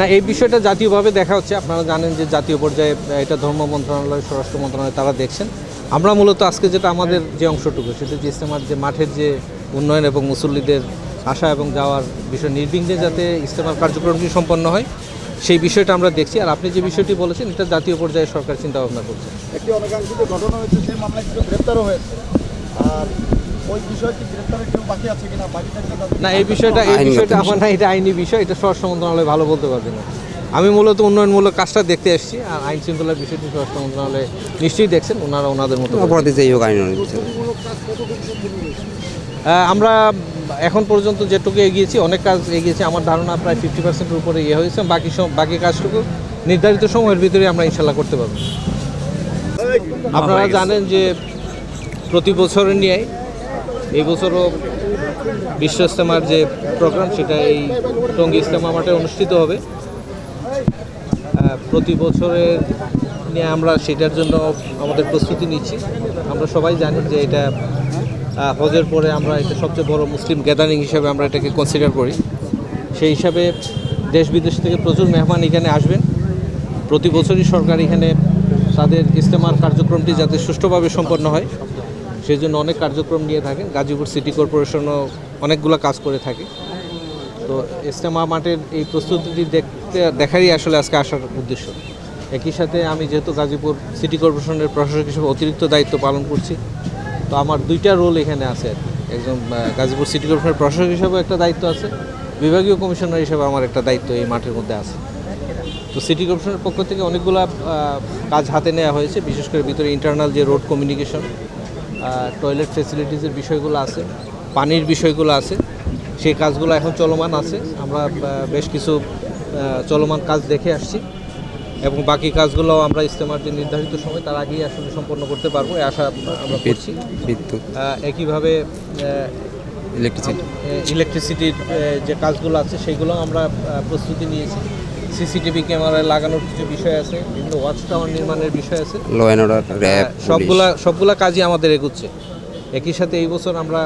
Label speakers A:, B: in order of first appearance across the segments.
A: না, এই বিষয়টা জাতীয়ভাবে দেখা হচ্ছে। আপনারা জানেন যে জাতীয় পর্যায়ে এটা ধর্ম মন্ত্রণালয়, স্বরাষ্ট্র মন্ত্রণালয় তারা দেখছেন। আমরা মূলত আজকে যেটা আমাদের যে অংশটুকু, সেটা যে ইস্তেমার যে মাঠের যে উন্নয়ন এবং মুসল্লিদের আসা এবং যাওয়ার বিষয় নির্বিঘ্নে যাতে ইস্তেমার কার্যক্রমটি সম্পন্ন হয়, সেই বিষয়টা আমরা দেখছি। আর আপনি যে বিষয়টি বলেছেন, এটা জাতীয় পর্যায়ে সরকার চিন্তা ভাবনা করছে।
B: একটি অনাকাঙ্ক্ষিত ঘটনা হয়েছে, সেই মামলায় কিছু গ্রেপ্তারও হয়েছে। আর ওই বিষয়ে কি গ্রেপ্তারের কেউ বাকি আছে কিনা বাকি থাকলে তাদের-
A: না এই বিষয়টা এই বিষয়টা আমার না এটা আইনি বিষয় এটা স্বরাষ্ট্র মন্ত্রণালয় ভালো বলতে পারবে না আমি মূলত উন্নয়নমূলক কাজটা দেখতে এসেছি আর আইন শৃঙ্খলার বিষয়টি স্বরাষ্ট্র মন্ত্রণালয় নিশ্চয়ই দেখছেন ওনারা ওনাদের মতো।
C: অপরাধী যেই হোক আইন।
A: আমরা এখন পর্যন্ত যেটুকু এগিয়েছি অনেক কাজ এগিয়েছি আমার ধারণা প্রায় ফিফটি পার্সেন্টের উপরে ইয়ে হয়েছে বাকি সব বাকি কাজটুকু নির্ধারিত সময়ের ভিতরে আমরা ইনশাল্লাহ করতে পারব আপনারা জানেন যে প্রতি বছরের নিয়ে এই বছরও বিশ্ব ইস্তেমার যে প্রোগ্রাম, সেটা এই টঙ্গী ইস্তেমা মাঠে অনুষ্ঠিত হবে। প্রতি বছরের নিয়ে আমরা সেটার জন্য আমাদের প্রস্তুতি নিচ্ছি। আমরা সবাই জানি যে এটা হজের পরে আমরা এটা সবচেয়ে বড় মুসলিম গ্যাদারিং হিসেবে আমরা এটাকে কনসিডার করি। সেই হিসাবে দেশ বিদেশ থেকে প্রচুর মেহমান এখানে আসবেন। প্রতি বছরই সরকার এখানে তাদের ইস্তেমার কার্যক্রমটি যাতে সুষ্ঠুভাবে সম্পন্ন হয়। সেই জন্য অনেক কার্যক্রম নিয়ে থাকেন। গাজীপুর সিটি কর্পোরেশনও অনেকগুলো কাজ করে থাকে। তো ইস্তেমা মাঠের এই প্রস্তুতিটি দেখতে, দেখারই আসলে আজকে আসার উদ্দেশ্য। একই সাথে আমি যেহেতু গাজীপুর সিটি কর্পোরেশনের প্রশাসক হিসেবে অতিরিক্ত দায়িত্ব পালন করছি, তো আমার দুইটা রোল এখানে আছে আর একজন গাজীপুর সিটি কর্পোরেশনের প্রশাসক হিসেবেও একটা দায়িত্ব আছে, বিভাগীয় কমিশনার হিসেবে আমার একটা দায়িত্ব এই মাঠের মধ্যে আছে। তো সিটি কর্পোরেশনের পক্ষ থেকে অনেকগুলা কাজ হাতে নেওয়া হয়েছে, বিশেষ করে ভিতরে ইন্টারনাল যে রোড কমিউনিকেশন টয়লেট ফেসিলিটিসের বিষয়গুলো আছে পানির বিষয়গুলো আছে সেই কাজগুলো এখন চলমান আছে। আমরা বেশ কিছু চলমান কাজ দেখে আসছি এবং বাকি কাজগুলো আমরা ইস্তেমার যে নির্ধারিত সময় তার আগেই আসলে সম্পন্ন করতে পারব এই আশা আমরা করছি।
C: বিদ্যুৎ।
A: একইভাবে
C: ইলেকট্রিসিটি
A: ইলেকট্রিসিটির যে কাজগুলো আছে সেগুলো আমরা প্রস্তুতি নিয়েছি। সিসিটিভি ক্যামেরা লাগানোর কিছু বিষয় আছে বিভিন্ন ওয়াচ টাওয়ার নির্মাণের বিষয় আছে।
C: ল অ্যান্ড অর্ডার র্যাব
A: সবগুলা সবগুলা কাজই আমাদের এগুচ্ছে। একই সাথে এই বছর আমরা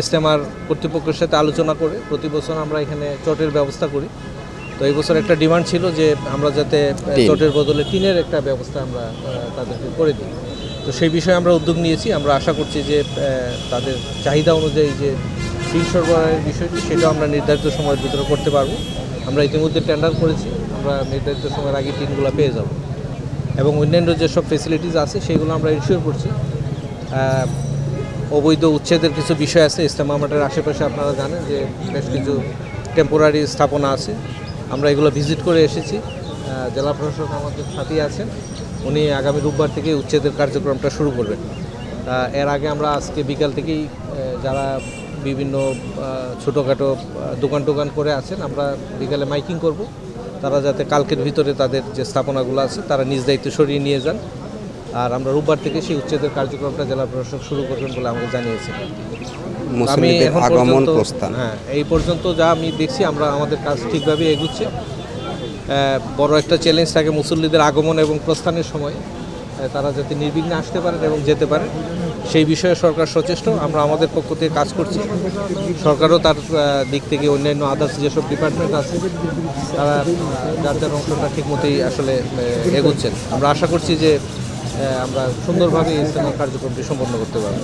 A: ইস্তেমার কর্তৃপক্ষের সাথে আলোচনা করে প্রতি বছর আমরা এখানে চটের ব্যবস্থা করি। তো এই বছর একটা ডিমান্ড ছিল যে আমরা যাতে চটের বদলে টিনের একটা ব্যবস্থা আমরা তাদেরকে করে দিই। তো সেই বিষয়ে আমরা উদ্যোগ নিয়েছি। আমরা আশা করছি যে তাদের চাহিদা অনুযায়ী যে টিন সরবরাহের বিষয়টি সেটাও আমরা নির্ধারিত সময়ের ভিতরে করতে পারব। আমরা ইতিমধ্যে টেন্ডার করেছি, আমরা নির্ধারিত সময়ের আগে টিনগুলো পেয়ে যাব। এবং অন্যান্য যেসব ফেসিলিটিস আছে, সেগুলো আমরা ইনশিওর করছি। অবৈধ উচ্ছেদের কিছু বিষয় আছে ইস্তেমা মাঠের আশেপাশে আপনারা জানেন যে বেশ কিছু টেম্পোরারি স্থাপনা আছে। আমরা এগুলো ভিজিট করে এসেছি। জেলা প্রশাসক আমাদের সাথেই আছেন। উনি আগামী রোববার থেকে উচ্ছেদের কার্যক্রমটা শুরু করবেন। এর আগে আমরা আজকে বিকাল থেকেই যারা বিভিন্ন ছোটোখাটো দোকান টোকান করে আছেন। আমরা বিকালে মাইকিং করব। তারা যাতে কালকের ভিতরে তাদের যে স্থাপনাগুলো আছে তারা নিজ দায়িত্ব সরিয়ে নিয়ে যান। আর আমরা রোববার থেকে সেই উচ্ছেদের কার্যক্রমটা জেলা প্রশাসক শুরু করবেন বলে আমাকে জানিয়েছেন। আমি এখন পর্যন্ত হ্যাঁ এই পর্যন্ত যা আমি দেখছি আমরা আমাদের কাজ ঠিকভাবে এগুচ্ছে। বড় একটা চ্যালেঞ্জ থাকে মুসল্লিদের আগমন এবং প্রস্থানের সময়। তারা যাতে নির্বিঘ্নে আসতে পারেন এবং যেতে পারেন। সেই বিষয়ে সরকার সচেষ্ট, আমরা আমাদের পক্ষ থেকে কাজ করছি। সরকারও তার দিক থেকে অন্যান্য আদার্স যেসব ডিপার্টমেন্ট আছে, তারা যার যার অংশটা ঠিকমতোই আসলে এগোচ্ছেন। আমরা আশা করছি যে আমরা সুন্দরভাবে এই কার্যক্রমটি সম্পন্ন করতে পারব।